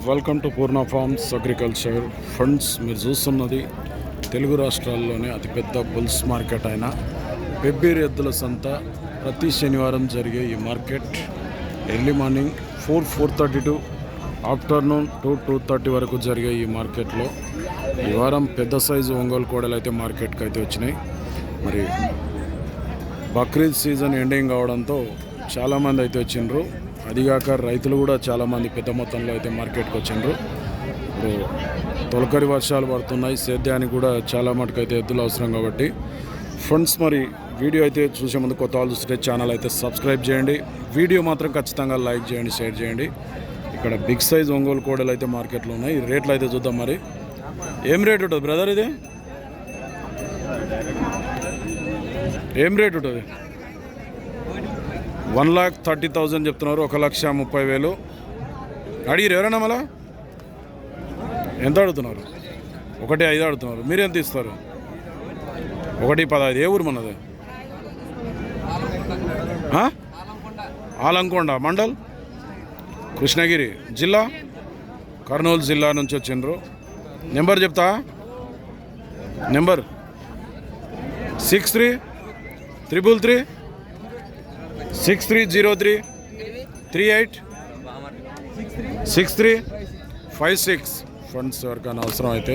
Welcome to Purna farms agriculture friends మీరు చూస్తున్నది తెలుగు రాష్ట్రాల్లోనే అతిపెద్ద బుల్స్ మార్కెట్ అయిన పెబ్బేరు ఎద్దుల సంత. ప్రతి శనివారం జరిగే ఈ market early morning four four thirty to afternoon two two thirty వరకు జరిగే ఈ మార్కెట్లో ఈ వారం పెద్ద సైజు ఒంగోలు కోడలు అయితే మార్కెట్కి అయితే వచ్చినాయి. మరి బక్రీద్ సీజన్ ఎండింగ్ కావడంతో చాలామంది అయితే వచ్చిండ్రు. అదిగాక రైతులు కూడా చాలామంది పెద్ద మొత్తంలో అయితే మార్కెట్కి వచ్చిండ్రు. ఇప్పుడు తొలకరి వర్షాలు పడుతున్నాయి సేద్యానికి కూడా చాలా మటుకు అయితే ఎద్దులు అవసరం కాబట్టి. ఫ్రెండ్స్ మరి వీడియో అయితే చూసే ముందు కొత్త వాళ్ళు చూస్తే ఛానల్ అయితే సబ్స్క్రైబ్ చేయండి. వీడియో మాత్రం ఖచ్చితంగా లైక్ చేయండి షేర్ చేయండి. ఇక్కడ బిగ్ సైజ్ ఒంగోలు కోడలు అయితే మార్కెట్లో ఉన్నాయి. రేట్లు అయితే చూద్దాం మరి. ఏం రేట్ ఉంటుంది బ్రదర్ ఇది? ఏం రేట్ ఉంటుంది? వన్ లాక్ థర్టీ థౌజండ్ చెప్తున్నారు ఒక లక్ష ముప్పై వేలు. అడిగిరు ఎవరైనా మళ్ళా? ఎంత అడుగుతున్నారు? ఒకటి ఐదు అడుగుతున్నారు. మీరు ఎంత ఇస్తారు? ఒకటి పదహైదు. ఏ ఊరు మనది? ఆలంకొండ. మండల్? కృష్ణగిరి. జిల్లా? కర్నూలు జిల్లా నుంచి వచ్చిండ్రు. నెంబర్ చెప్తా? Number? Six three? Triple three? Six three zero three three eight six three five six. Friends ఎవరికైనా అవసరం అయితే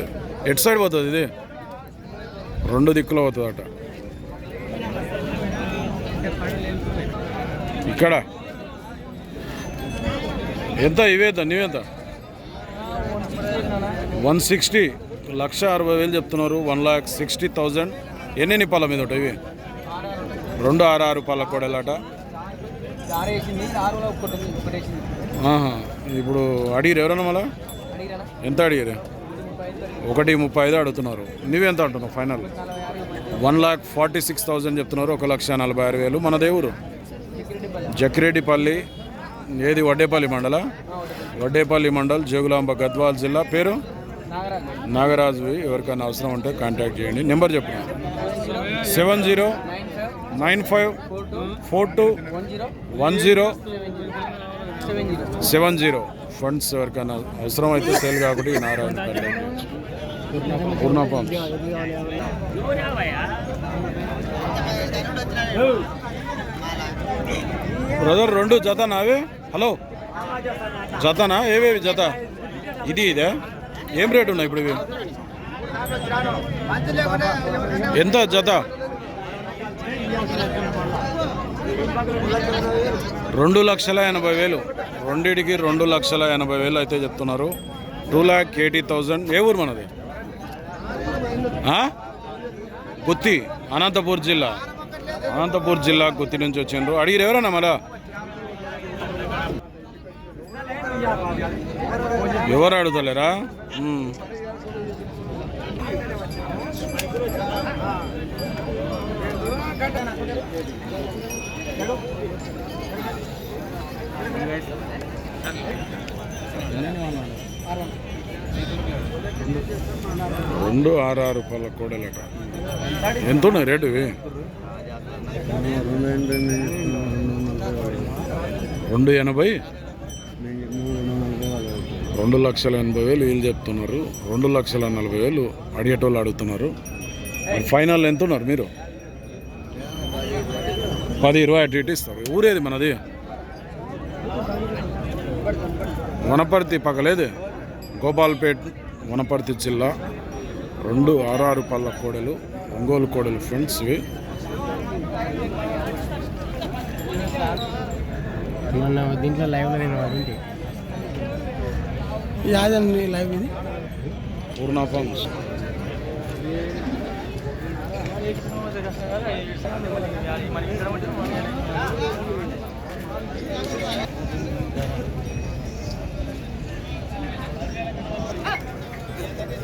ఎటు సైడ్ పోతుంది ఇది? రెండు దిక్కులో పోతుంది అట ఇక్కడ? ఎంత? ఇవేంత నీవెంత వన్ సిక్స్టీ. లక్ష అరవై వేలు చెప్తున్నారు. One lakh sixty thousand. ఎన్ని నిపాల మీద ఉంటాయి ఇవి? రెండు ఆరు ఆరు పాల కొడలాట. ఇప్పుడు అడిగిరు ఎవరన్నా మళ్ళా? ఎంత అడిగారు ఒకటి ముప్పై ఐదు అడుగుతున్నారు. నువ్వెంత అంటున్నావు final? One lakh forty six thousand చెప్తున్నారు ఒక లక్ష నలభై ఆరు వేలు. మన దేవురు సెక్యూరిటీ పల్లె జక్కిరెడ్డిపల్లి. ఏది? వడ్డేపల్లి మండల? వడ్డేపల్లి మండల్ జోగులాంబ గద్వాల్ జిల్లా. పేరు? నాగరాజు. నాగరాజు. ఎవరికైనా అవసరం ఉంటే కాంటాక్ట్ చేయండి. నెంబర్ చెప్పండి seven zero nine five four two one zero seven zero. Friends ఎవరికైనా అవసరం అయితే సేల్ కాబట్టి ఈ నారాయణ పూర్ణ పంప్ బ్రదర్ రెండు జతనా అవి? హలో. జతనా? ఏవేవి జత? ఇది ఇదే? ఏం రేటు ఉన్నాయి ఇప్పుడు ఇవి? ఎంత జత? రెండు లక్షల ఎనభై వేలు. రెండిటికి రెండు లక్షల ఎనభై వేలు అయితే చెప్తున్నారు. Two lakh eighty thousand. ఏ ఊరు మనది? గుత్తి అనంతపూర్ జిల్లా. అనంతపూర్ జిల్లా గుత్తి నుంచి వచ్చిండ్రు. అడిగిరు ఎవరన్నా మరా ఎవరు అడుగుతలేరా? రెండు ఆరు ఆరు రూపాయల కూడలట. ఎంత ఉన్నాయి రేటు రెండు ఎనభై? రెండు లక్షల ఎనభై వేలు వీళ్ళు చెప్తున్నారు. రెండు లక్షల నలభై వేలు అడిగేటోళ్ళు అడుగుతున్నారు. ఫైనల్ ఎంత ఉన్నారు మీరు? పది ఇరవై అటు ఇటు ఇస్తారు. ఊరేది మనది. వనపర్తి పక్కలేదు? గోపాల్పేట్ వనపర్తి జిల్లా. రెండు ఆరారు పళ్ళ కోడలు ఒంగోలు కోడలు ఫ్రెండ్స్ ఇవి. దీంట్లో లైవ్ నేను యాదండి లైవ్ ఇది. పూర్ణ ఫార్మ్స్.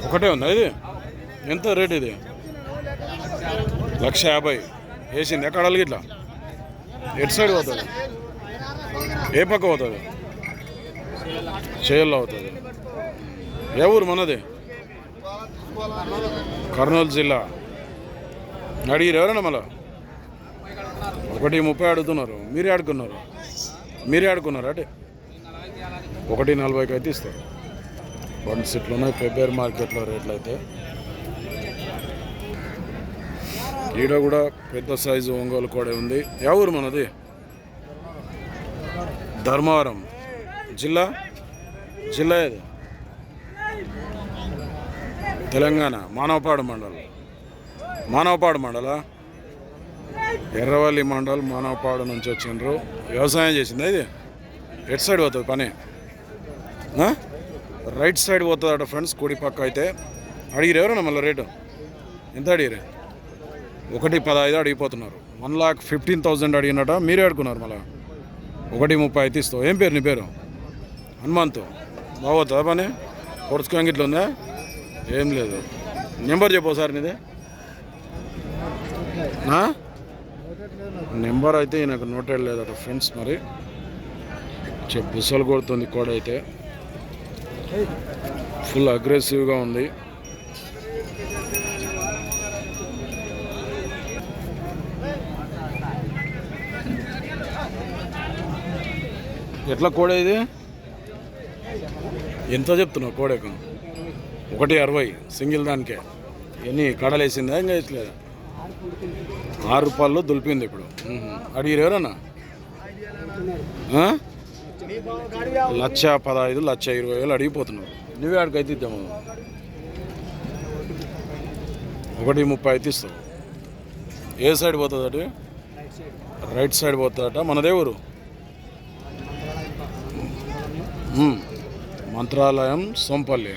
ఒకటే ఉందా ఇది? ఎంత రేట్ ఇది? లక్ష యాభై. వేసింది. ఎక్కడ అడిగి ఇట్లా? ఎటు సైడ్ పోతుంది? ఏ పక్క పోతుంది? చేయల్లో అవుతుంది ఏ ఊరు మనది? కర్నూలు జిల్లా. అడిగిరు ఎవరన్నా మళ్ళా? ఒకటి ముప్పై అడుగుతున్నారు. మీరే ఆడుకున్నారు. మీరే ఆడుకున్నారు అంటే? ఒకటి నలభైకి అయితే ఇస్తారు. బండ్ సెట్లు ఉన్నాయి ఫెబ్రవరి మార్కెట్లో రేట్లు అయితే. ఈడ కూడా పెద్ద సైజు ఒంగోలు కూడా ఉంది. ఎవరు ఊరు మనది? ధర్మవరం. జిల్లా? జిల్లా ఏది? తెలంగాణ మానవపాడు మండలం. మానవపాడు మండల. ఎర్రవల్లి మండల్ మానవపాడు నుంచి వచ్చిండ్రు. వ్యవసాయం చేసింది ఇది? ఎట్ సైడ్ పోతుంది పని? రైట్ సైడ్ పోతుందట ఫ్రెండ్స్ కుడి పక్క అయితే. అడిగిరు ఎవరన్నా మళ్ళీ రేటు? ఎంత అడిగిరే ఒకటి పదహైదు అడిగిపోతున్నారు. వన్ లాక్ ఫిఫ్టీన్ థౌజండ్ అడిగినట మీరే అడుగున్నారు మళ్ళీ. ఒకటి ముప్పై అయితే ఇస్తావు. ఏం పేరు నీ పేరు? హనుమంత్. బాగోతుందా పని? పొడుచుకోంగి ఉందా? ఏం లేదు. నెంబర్ చెప్పు సార్ నీదే. నెంబర్ అయితే ఈయనకు నోటెడ్ లేదట ఫ్రెండ్స్ మరి. బుసలు కొడుతుంది కోడ అయితే. ఫుల్ అగ్రెసివ్గా ఉంది. ఎట్లా కోడ ఇది? ఎంత చెప్తున్నావు కోడకు ఒకటి అరవై సింగిల్ దానికే. ఎన్ని? కడలేసిందా? ఇంకా వేసలేదా ఆరు రూపాయలు దులిపింది ఇప్పుడు. అడిగారు అడిగిరు ఎవరన్నా? లక్ష పదహైదు లక్ష ఇరవై వేలు అడిగిపోతున్నారు. నువ్వే ఆడికైతే ఇద్దాము. ఒకటి ముప్పై అయితే ఇస్తావు. ఏ సైడ్ పోతుంది అటు రైట్ సైడ్ పోతుందట. మనదే ఊరు. మంత్రాలయం సోంపల్లి.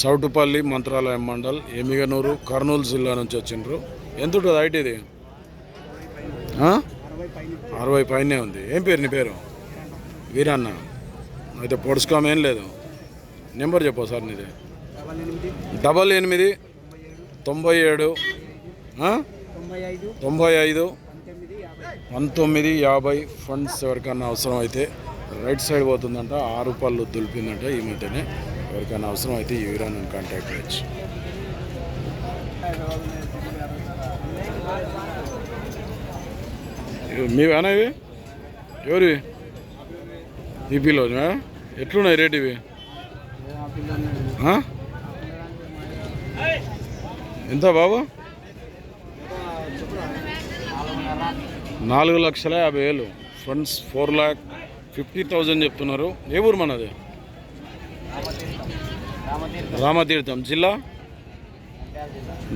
సౌటుపల్లి. మంత్రాలయం మండల్ ఎమిగనూరు కర్నూలు జిల్లా నుంచి వచ్చిండ్రు. ఎంత ఉంటుంది హైట్ ఇది? అరవై పైనే ఉంది. ఏం పేరు నీ పేరు? వీరన్న. అయితే పొడుచుకోమ ఏం లేదు. నెంబర్ చెప్పు సార్ నీది. డబల్ ఎనిమిది తొంభై ఏడు తొంభై ఐదు పంతొమ్మిది యాభై ఫండ్స్ ఎవరికన్నా అవసరం అయితే రైట్ సైడ్ పోతుందంట. ఆరు రూపాయలు దులిపిందంట ఈ మధ్యనే. ఎవరికైనా అవసరం అయితే ఈ వీరాన్ని కాంటాక్ట్ చేయొచ్చు. ఇవి మీవేనా ఇవి? ఎవరి ఈపీలో ఎట్లున్నాయి రేట్ ఇవి? ఎంత బాబు? నాలుగు లక్షల యాభై వేలు. Friends four lakh fifty thousand చెప్తున్నారు. ఏ ఊరు మనది? రామతీర్థం జిల్లా?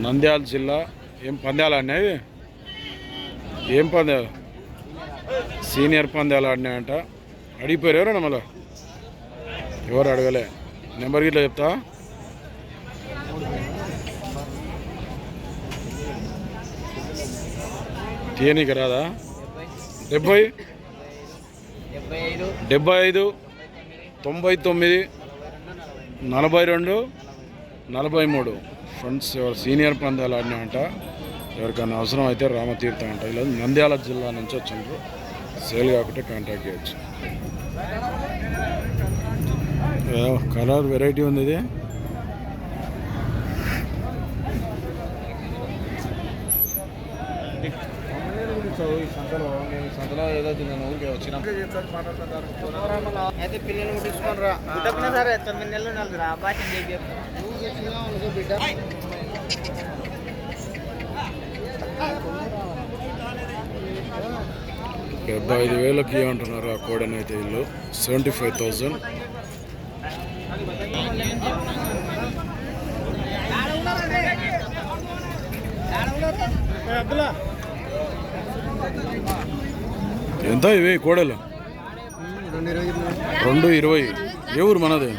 నంద్యాల జిల్లా. ఏం పందాలు ఆడినాయి ఏం పందాలు సీనియర్ పందాలు ఆడినాయంట. అడిగిపోయారు ఎవరన్నా మళ్ళా? ఎవరు అడగలే. నెంబర్ గిట్లా చెప్తా. తీయనీకి రాదా? డెబ్బై? డెబ్బై ఐదు. తొంభై తొమ్మిది నలభై రెండు నలభై మూడు. ఫ్రెండ్స్ ఎవరు సీనియర్ పందాలు ఆడినాయంట ఎవరికైనా అవసరం అయితే రామతీర్థం అంట. ఇలా నంద్యాల జిల్లా నుంచి వచ్చిండ్రు. సేల్ కాకుండా కాంటాక్ట్ చేయొచ్చు. కలర్ వెరైటీ ఉంది ఇది. సంతలో ఏదో తిన్నాను ఊరికే వచ్చినాం. అయితే పిల్లలు తీసుకొని రా. పుట్టకున్నా సరే తొమ్మిది నెలలు నెలలు రా. భాష బిడ్డ డెబ్బై ఐదు వేలకి అంటున్నారు ఆ కోడని అయితే ఇల్లు. సెవెంటీ ఫైవ్ థౌజండ్ ఎంత? ఇవి కోడలు. రెండు ఇరవై. ఏ ఊరు మనది?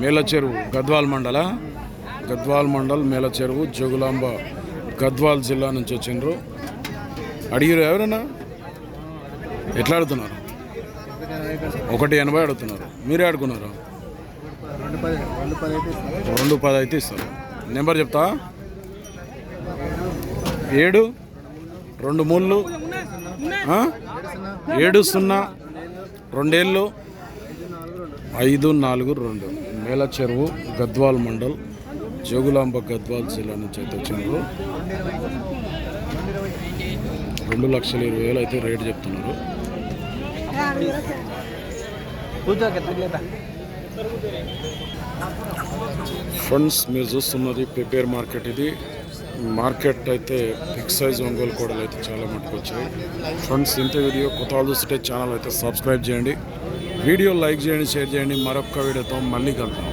మేల చెరువు గద్వాల్ మండల. గద్వాల్ మండల్ మేల చెరువు జోగులాంబ. గద్వాల్ జిల్లా నుంచి వచ్చిండ్రు. అడిగిరు ఎవరన్నా? ఎట్లా అడుగుతున్నారు ఒకటి ఎనభై అడుగుతున్నారు మీరే అడుగున్నారు రెండు రెండు పది అయితే ఇస్తారు. నెంబర్ చెప్తా. ఏడు? రెండు మూళ్ళు? ఏడు సున్నా? రెండేళ్ళు? ఐదు నాలుగు రెండు. మేల చెరువు గద్వాల్ మండల్ జోగులాంబ గద్వాల్ జిల్లా నుంచి అయితే వచ్చినారు రెండు లక్షల ఇరవై వేలు అయితే రేటు చెప్తున్నారు. ఫ్రెండ్స్ మీరు చూస్తున్నది పెబ్బేర్ మార్కెట్ ఇది. మార్కెట్ అయితే బిగ్ సైజ్ ఒంగోలు కోడలు అయితే చాలా మటుకు వచ్చాయి ఫ్రెండ్స్ ఇంత వీడియో కొత్త వాళ్ళు ఛానల్ అయితే సబ్స్క్రైబ్ చేయండి. వీడియో లైక్ చేయండి షేర్ చేయండి. మరొక వీడియోతో మళ్ళీ కలుద్దాం.